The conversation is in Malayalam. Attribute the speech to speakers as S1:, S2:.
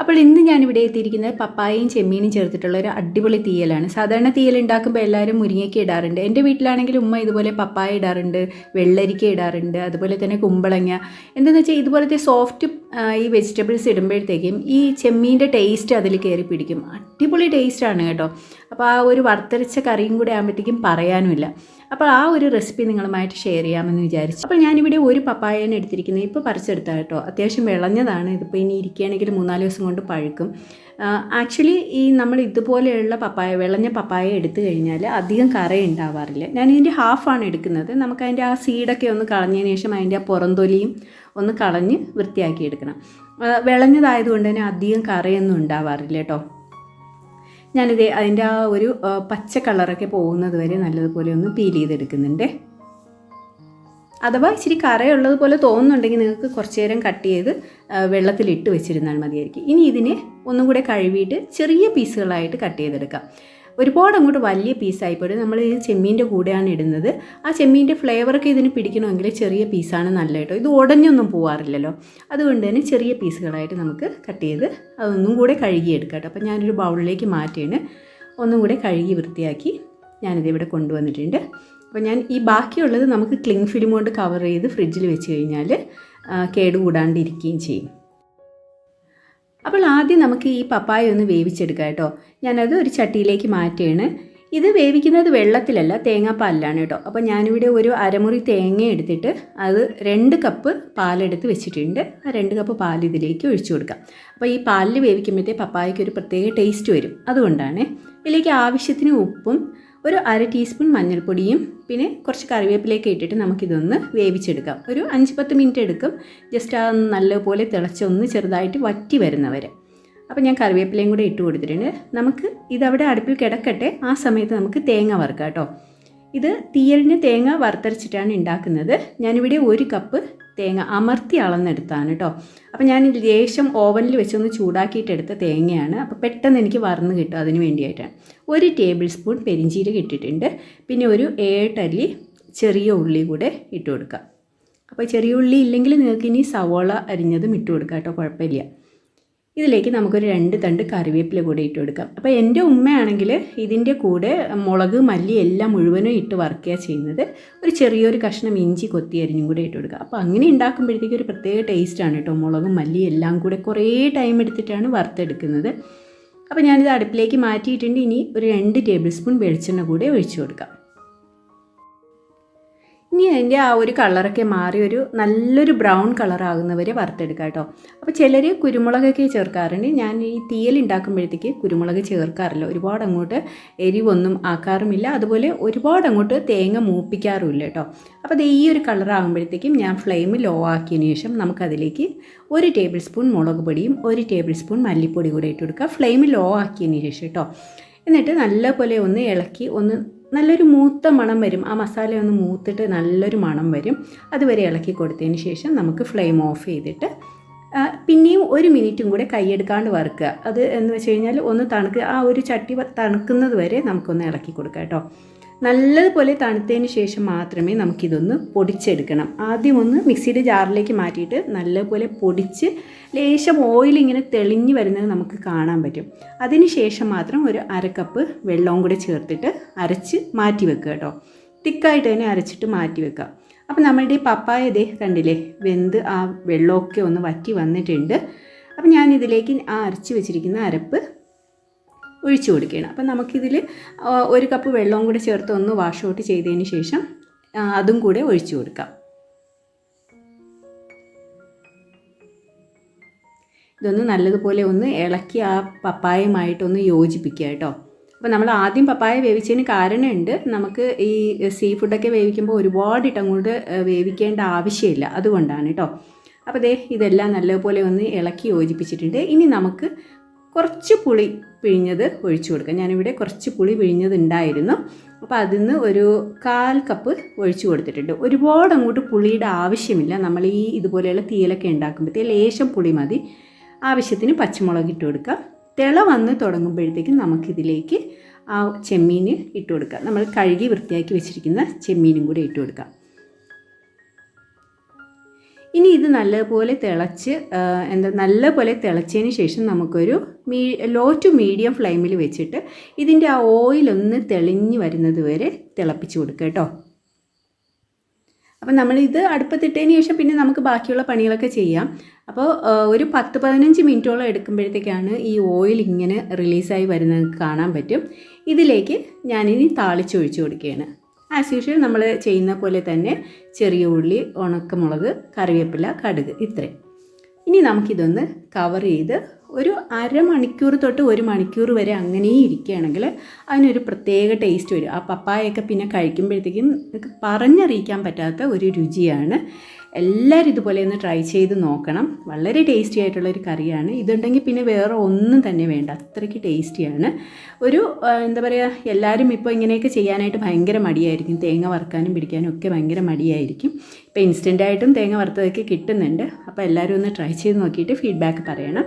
S1: അപ്പോൾ ഇന്ന് ഞാനിവിടെ എത്തിയിരിക്കുന്നത് പപ്പായയും ചെമ്മീനും ചേർത്തിട്ടുള്ള ഒരു അടിപൊളി തീയലാണ്. സാധാരണ തീയൽ ഉണ്ടാക്കുമ്പോൾ എല്ലാവരും മുരിങ്ങയ്ക്ക് ഇടാറുണ്ട്. എന്റെ വീട്ടിലാണെങ്കിൽ ഉമ്മ ഇതുപോലെ പപ്പായ ഇടാറുണ്ട് വെള്ളരിക്ക ഇടാറുണ്ട് അതുപോലെ തന്നെ കുമ്പളങ്ങ. എന്താണെന്ന് വെച്ചാൽ ഇതുപോലത്തെ സോഫ്റ്റ് ഈ വെജിറ്റബിൾസ് ഇടുമ്പോഴത്തേക്കും ഈ ചെമ്മീന്റെ ടേസ്റ്റ് അതിൽ കയറി പിടിക്കും. അടിപൊളി ടേസ്റ്റാണ് കേട്ടോ. അപ്പോൾ ആ ഒരു വറുത്തരച്ച കറിയും കൂടെ ആകുമ്പോഴത്തേക്കും പറയാനുമില്ല. അപ്പോൾ ആ ഒരു റെസിപ്പി നിങ്ങളുമായിട്ട് ഷെയർ ചെയ്യാമെന്ന് വിചാരിച്ചു. അപ്പോൾ ഞാനിവിടെ ഒരു പപ്പായയാണ് എടുത്തിരിക്കുന്നത് ഇപ്പോൾ പറിച്ചെടുത്താൽ കേട്ടോ. അത്യാവശ്യം വിളഞ്ഞതാണ്. ഇതിപ്പോൾ ഇനി ഇരിക്കുകയാണെങ്കിൽ മൂന്നാൽ ദിവസം കൊണ്ട് പഴുക്കും. ആക്ച്വലി ഈ നമ്മൾ ഇതുപോലെയുള്ള പപ്പായ വിളഞ്ഞ പപ്പായ എടുത്തു കഴിഞ്ഞാൽ അധികം കറ ഉണ്ടാവാറില്ല. ഞാൻ ഹാഫാണ് എടുക്കുന്നത്. നമുക്ക് അതിന്റെ ആ സീഡൊക്കെ ഒന്ന് കളഞ്ഞതിന് ശേഷം അതിന്റെ ആ പുറന്തൊലിയും ഒന്ന് കളഞ്ഞ് വൃത്തിയാക്കി എടുക്കണം. വിളഞ്ഞതായതുകൊണ്ട് തന്നെ അധികം കറയൊന്നും ഉണ്ടാവാറില്ല കേട്ടോ. ഞാനിത് അതിന്റെ ആ ഒരു പച്ച കളറൊക്കെ പോകുന്നത് വരെ നല്ലതുപോലെ ഒന്ന് പീൽ ചെയ്തെടുക്കുന്നുണ്ട്. അഥവാ ഇച്ചിരി കറയുള്ളതുപോലെ തോന്നുന്നുണ്ടെങ്കിൽ നിങ്ങൾക്ക് കുറച്ച് നേരം കട്ട് ചെയ്ത് വെള്ളത്തിലിട്ട് വെച്ചിരുന്നാൽ മതിയായിരിക്കും. ഇനി ഇതിനെ ഒന്നും കൂടെ കഴുകിയിട്ട് ചെറിയ പീസുകളായിട്ട് കട്ട് ചെയ്തെടുക്കാം. ഒരുപാട് അങ്ങോട്ട് വലിയ പീസായിപ്പോയി നമ്മൾ ഈ ചെമ്മീന്റെ കൂടെയാണ് ഇടുന്നത്. ആ ചെമ്മീന്റെ ഫ്ലേവറൊക്കെ ഇതിന് പിടിക്കണമെങ്കിൽ ചെറിയ പീസാണ് നല്ല കേട്ടോ. ഇത് ഉടഞ്ഞൊന്നും പോവാറില്ലല്ലോ. അതുകൊണ്ട് തന്നെ ചെറിയ പീസുകളായിട്ട് നമുക്ക് കട്ട് ചെയ്ത് അതൊന്നും കൂടെ കഴുകിയെടുക്കാം കേട്ടോ. അപ്പോൾ ഞാനൊരു ബൗളിലേക്ക് മാറ്റിയാണ് ഒന്നും കൂടെ കഴുകി വൃത്തിയാക്കി ഞാനിതിവിടെ കൊണ്ടുവന്നിട്ടുണ്ട്. അപ്പോൾ ഞാൻ ഈ ബാക്കിയുള്ളത് നമുക്ക് ക്ലിങ് ഫിലിം കൊണ്ട് കവർ ചെയ്ത് ഫ്രിഡ്ജിൽ വെച്ച് കഴിഞ്ഞാൽ കേടുകൂടാണ്ടിരിക്കുകയും ചെയ്യും. അപ്പോൾ ആദ്യം നമുക്ക് ഈ പപ്പായ ഒന്ന് വേവിച്ചെടുക്കാം കേട്ടോ. ഞാനത് ഒരു ചട്ടിയിലേക്ക് മാറ്റുകയാണ്. ഇത് വേവിക്കുന്നത് വെള്ളത്തിലല്ല തേങ്ങാപ്പാലിലാണ് കേട്ടോ. അപ്പോൾ ഞാനിവിടെ ഒരു അരമുറി തേങ്ങ എടുത്തിട്ട് അത് രണ്ട് കപ്പ് പാലെടുത്ത് വെച്ചിട്ടുണ്ട്. ആ രണ്ട് കപ്പ് പാൽ ഇതിലേക്ക് ഒഴിച്ചു കൊടുക്കാം. അപ്പോൾ ഈ പാലിൽ വേവിക്കുമ്പോഴത്തേ പപ്പായയ്ക്ക് ഒരു പ്രത്യേക ടേസ്റ്റ് വരും. അതുകൊണ്ടാണ് ഇതിലേക്ക് ആവശ്യത്തിന് ഉപ്പും ഒരു അര ടീസ്പൂൺ മഞ്ഞൾപ്പൊടിയും പിന്നെ കുറച്ച് കറിവേപ്പിലേക്ക് ഇട്ടിട്ട് നമുക്കിതൊന്ന് വേവിച്ചെടുക്കാം. ഒരു അഞ്ച് പത്ത് മിനിറ്റ് എടുക്കും. ജസ്റ്റ് ആ നല്ലപോലെ തിളച്ചൊന്ന് ചെറുതായിട്ട് വറ്റി വരുന്നവരെ. അപ്പോൾ ഞാൻ കറിവേപ്പിലയും കൂടെ ഇട്ട് കൊടുത്തിട്ടുണ്ട്. നമുക്ക് ഇതവിടെ അടുപ്പിൽ കിടക്കട്ടെ. ആ സമയത്ത് നമുക്ക് തേങ്ങ വറുക്കാം കേട്ടോ. ഇത് തീയലിന് തേങ്ങ വറുത്തരച്ചിട്ടാണ് ഉണ്ടാക്കുന്നത്. ഞാനിവിടെ ഒരു കപ്പ് തേങ്ങ അമർത്തി അളന്നെടുത്താണ് കേട്ടോ. അപ്പോൾ ഞാൻ ലേശം ഓവനിൽ വെച്ചൊന്ന് ചൂടാക്കിയിട്ടെടുത്ത തേങ്ങയാണ്. അപ്പോൾ പെട്ടെന്ന് എനിക്ക് വറന്ന് കിട്ടും അതിന് വേണ്ടിയിട്ടാണ് ഒരു ടേബിൾ സ്പൂൺ പെരിഞ്ചീരകം ഇട്ടിട്ടുണ്ട്. പിന്നെ ഒരു ഏട്ടല്ലി ചെറിയ ഉള്ളി കൂടെ ഇട്ട് കൊടുക്കുക അപ്പോൾ ചെറിയ ഉള്ളി ഇല്ലെങ്കിൽ നിങ്ങൾക്ക് ഇനി സവോള അരിഞ്ഞതും ഇട്ട് കൊടുക്കാം കേട്ടോ കുഴപ്പമില്ല. ഇതിലേക്ക് നമുക്കൊരു രണ്ട് തണ്ട് കറിവേപ്പില കൂടെ ഇട്ട് കൊടുക്കാം. അപ്പോൾ എന്റെ ഉമ്മയാണെങ്കിൽ ഇതിന്റെ കൂടെ മുളക് മല്ലി എല്ലാം മുഴുവനും ഇട്ട് വറുക്കുക ചെയ്യുന്നത്. ഒരു ചെറിയൊരു കഷ്ണം ഇഞ്ചി കൊത്തി അരിഞ്ഞും കൂടെ ഇട്ട് കൊടുക്കുക അപ്പോൾ അങ്ങനെ ഉണ്ടാക്കുമ്പോഴത്തേക്ക് ഒരു പ്രത്യേക ടേസ്റ്റാണ് കേട്ടോ. മുളകും മല്ലി എല്ലാം കൂടെ കുറേ ടൈം എടുത്തിട്ടാണ് വറുത്തെടുക്കുന്നത്. അപ്പോൾ ഞാനിത് അടുപ്പിലേക്ക് മാറ്റിയിട്ടുണ്ട്. ഇനി ഒരു രണ്ട് ടേബിൾ സ്പൂൺ വെളിച്ചെണ്ണ കൂടെ ഒഴിച്ചു കൊടുക്കാം. ഇനി അതിന്റെ ആ ഒരു കളറൊക്കെ മാറി ഒരു നല്ലൊരു ബ്രൗൺ കളറാകുന്നവരെ വറുത്തെടുക്കുക കേട്ടോ. അപ്പോൾ ചിലർ കുരുമുളകൊക്കെ ചേർക്കാറുണ്ട്. ഞാൻ ഈ തീയൽ ഉണ്ടാക്കുമ്പോഴത്തേക്ക് കുരുമുളക് ചേർക്കാറില്ല. ഒരുപാട് അങ്ങോട്ട് എരിവൊന്നും ആക്കാറുമില്ല. അതുപോലെ ഒരുപാട് അങ്ങോട്ട് തേങ്ങ മൂപ്പിക്കാറുമില്ല കേട്ടോ. അപ്പോൾ ഈ ഒരു കളറാകുമ്പോഴത്തേക്കും ഞാൻ ഫ്ലെയിം ലോ ആക്കിയതിന് ശേഷം നമുക്കതിലേക്ക് ഒരു ടേബിൾ സ്പൂൺ മുളക് പൊടിയും ഒരു ടേബിൾ സ്പൂൺ മല്ലിപ്പൊടി കൂടെ ഇട്ട് കൊടുക്കുക. ഫ്ലെയിം ലോ ആക്കിയതിന് ശേഷം കേട്ടോ. എന്നിട്ട് നല്ലപോലെ ഒന്ന് ഇളക്കി ഒന്ന് നല്ലൊരു മൂത്ത മണം വരും. ആ മസാല ഒന്ന് മൂത്തിട്ട് നല്ലൊരു മണം വരും. അതുവരെ ഇളക്കി കൊടുത്തതിന് ശേഷം നമുക്ക് ഫ്ലെയിം ഓഫ് ചെയ്തിട്ട് പിന്നെയും ഒരു മിനിറ്റും കൂടെ കൈയെടുക്കാണ്ട് വറുക്കുക. അത് എന്ന് വെച്ച് കഴിഞ്ഞാൽ ഒന്ന് തണുക്കുക ആ ഒരു ചട്ടി തണുക്കുന്നത് വരെ നമുക്കൊന്ന് ഇളക്കി കൊടുക്കാം കേട്ടോ. നല്ലതുപോലെ തണുത്തതിന് ശേഷം മാത്രമേ നമുക്കിതൊന്ന് പൊടിച്ചെടുക്കണം. ആദ്യം ഒന്ന് മിക്സിയുടെ ജാറിലേക്ക് മാറ്റിയിട്ട് നല്ലപോലെ പൊടിച്ച് ലേശം ഓയിൽ ഇങ്ങനെ തെളിഞ്ഞ് വരുന്നത് നമുക്ക് കാണാൻ പറ്റും. അതിന് ശേഷം മാത്രം ഒരു അര കപ്പ് വെള്ളവും കൂടെ ചേർത്തിട്ട് അരച്ച് മാറ്റി വെക്കുക കേട്ടോ. തിക്കായിട്ട് തന്നെ അരച്ചിട്ട് മാറ്റി വെക്കുക. അപ്പം നമ്മളുടെ പപ്പായ ഇതേ കണ്ടില്ലേ വെന്ത് ആ വെള്ളമൊക്കെ ഒന്ന് വറ്റി വന്നിട്ടുണ്ട്. അപ്പം ഞാനിതിലേക്ക് ആ അരച്ച് വെച്ചിരിക്കുന്ന അരപ്പ് ഒഴിച്ചു കൊടുക്കുകയാണ്. അപ്പം നമുക്കിതിൽ ഒരു കപ്പ് വെള്ളവും കൂടി ചേർത്ത് ഒന്ന് വാഷ് ഔട്ട് ചെയ്തതിന് ശേഷം അതും കൂടെ ഒഴിച്ചു കൊടുക്കാം. ഇതൊന്ന് നല്ലതുപോലെ ഒന്ന് ഇളക്കി ആ പപ്പായയുമായിട്ടൊന്ന് യോജിപ്പിക്കുക കേട്ടോ. അപ്പോൾ നമ്മൾ ആദ്യം പപ്പായ വേവിച്ചതിന് കാരണമുണ്ട് നമുക്ക് ഈ സീ ഫുഡൊക്കെ വേവിക്കുമ്പോൾ ഒരുപാട് ഇട്ടങ്ങോട്ട് വേവിക്കേണ്ട ആവശ്യമില്ല. അതുകൊണ്ടാണ് കേട്ടോ. അപ്പോൾ ദേ ഇതെല്ലാം നല്ലതുപോലെ ഒന്ന് ഇളക്കി യോജിപ്പിച്ചിട്ടുണ്ട്. ഇനി നമുക്ക് കുറച്ച് പുളി പിഴിഞ്ഞത് ഒഴിച്ചു കൊടുക്കാം. ഞാനിവിടെ കുറച്ച് പുളി പിഴിഞ്ഞത് ഉണ്ടായിരുന്നു അപ്പോൾ അതിൽ നിന്ന് ഒരു കാൽ കപ്പ് ഒഴിച്ചു കൊടുത്തിട്ടുണ്ട്. ഒരുപാട് അങ്ങോട്ട് പുളിയുടെ ആവശ്യമില്ല. നമ്മൾ ഈ ഇതുപോലെയുള്ള തീയലൊക്കെ ഉണ്ടാക്കുമ്പോഴത്തേ ലേശം പുളി മതി. ആവശ്യത്തിന് പച്ചമുളക് ഇട്ട് കൊടുക്കുക തിള വന്ന് തുടങ്ങുമ്പോഴത്തേക്കും നമുക്കിതിലേക്ക് ആ ചെമ്മീൻ ഇട്ട് കൊടുക്കുക നമ്മൾ കഴുകി വൃത്തിയാക്കി വെച്ചിരിക്കുന്ന ചെമ്മീനും കൂടി ഇട്ട് കൊടുക്കാം. ഇനി ഇത് നല്ലപോലെ തിളച്ച് എന്താ നല്ലപോലെ തിളച്ചതിന് ശേഷം നമുക്കൊരു മീ ലോ ടു മീഡിയം ഫ്ലെയിമിൽ വെച്ചിട്ട് ഇതിന്റെ ആ ഓയിലൊന്ന് തെളിഞ്ഞ് വരുന്നത് വരെ തിളപ്പിച്ച് കൊടുക്കുക കേട്ടോ. അപ്പം നമ്മളിത് അടുപ്പത്തിട്ടതിന് ശേഷം പിന്നെ നമുക്ക് ബാക്കിയുള്ള പണികളൊക്കെ ചെയ്യാം. അപ്പോൾ ഒരു പത്ത് പതിനഞ്ച് മിനിറ്റോളം എടുക്കുമ്പോഴത്തേക്കാണ് ഈ ഓയിൽ ഇങ്ങനെ റിലീസായി വരുന്നത് കാണാൻ പറ്റും. ഇതിലേക്ക് ഞാനിനി താളിച്ചൊഴിച്ച് കൊടുക്കുകയാണ്. ആസ് യൂഷ്വൽ നമ്മൾ ചെയ്യുന്ന പോലെ തന്നെ ചെറിയ ഉള്ളി ഉണക്കമുളക് കറിവേപ്പില കടുക് ഇത്രയും. ഇനി നമുക്കിതൊന്ന് കവർ ചെയ്ത് ഒരു അരമണിക്കൂർ തൊട്ട് ഒരു മണിക്കൂർ വരെ അങ്ങനെ ഇരിക്കുകയാണെങ്കിൽ അതിനൊരു പ്രത്യേക ടേസ്റ്റ് വരും. ആ പപ്പായൊക്കെ പിന്നെ കഴിക്കുമ്പോഴത്തേക്കും പറഞ്ഞറിയിക്കാൻ പറ്റാത്ത ഒരു രുചിയാണ്. എല്ലാവരും ഇതുപോലെ ഒന്ന് ട്രൈ ചെയ്ത് നോക്കണം. വളരെ ടേസ്റ്റി ആയിട്ടുള്ള ഒരു കറിയാണ്. ഇതുണ്ടെങ്കിൽ പിന്നെ വേറെ ഒന്നും തന്നെ വേണ്ട. അത്രയ്ക്ക് ടേസ്റ്റിയാണ് ഒരു എന്താ പറയുക എല്ലാവരും ഇപ്പോൾ ഇങ്ങനെയൊക്കെ ചെയ്യാനായിട്ട് ഭയങ്കര മടിയായിരിക്കും. തേങ്ങ വറുക്കാനും പിടിക്കാനും ഒക്കെ ഭയങ്കര മടിയായിരിക്കും. ഇപ്പോൾ ഇൻസ്റ്റന്റായിട്ടും തേങ്ങ വറുത്തതൊക്കെ കിട്ടുന്നുണ്ട്. അപ്പോൾ എല്ലാവരും ഒന്ന് ട്രൈ ചെയ്ത് നോക്കിയിട്ട് ഫീഡ്ബാക്ക് പറയണം.